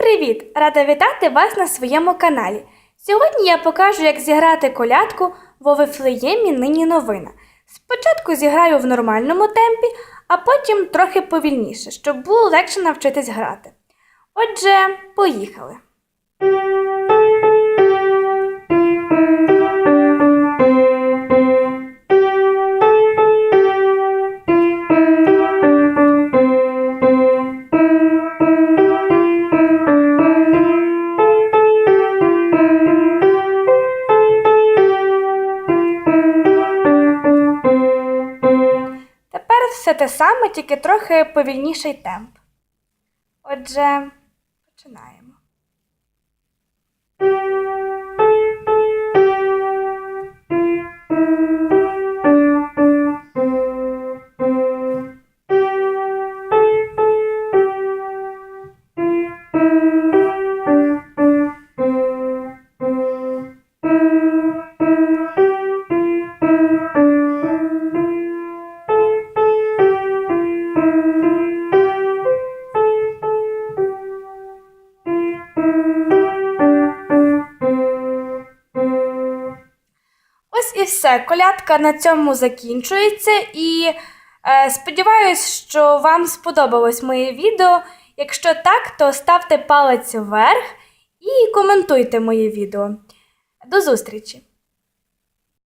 привіт! Рада вітати вас на своєму каналі. Сьогодні я покажу, як зіграти колядку в овифлеємі нині новина. Спочатку зіграю в нормальному темпі, а потім трохи повільніше, щоб було легше навчитись грати. Отже, поїхали. Все те саме, тільки трохи повільніший темп. Отже, починаємо. І все. Колядка на цьому закінчується. І е, сподіваюсь, що вам сподобалось моє відео. Якщо так, то ставте палець вверх і коментуйте моє відео. До зустрічі!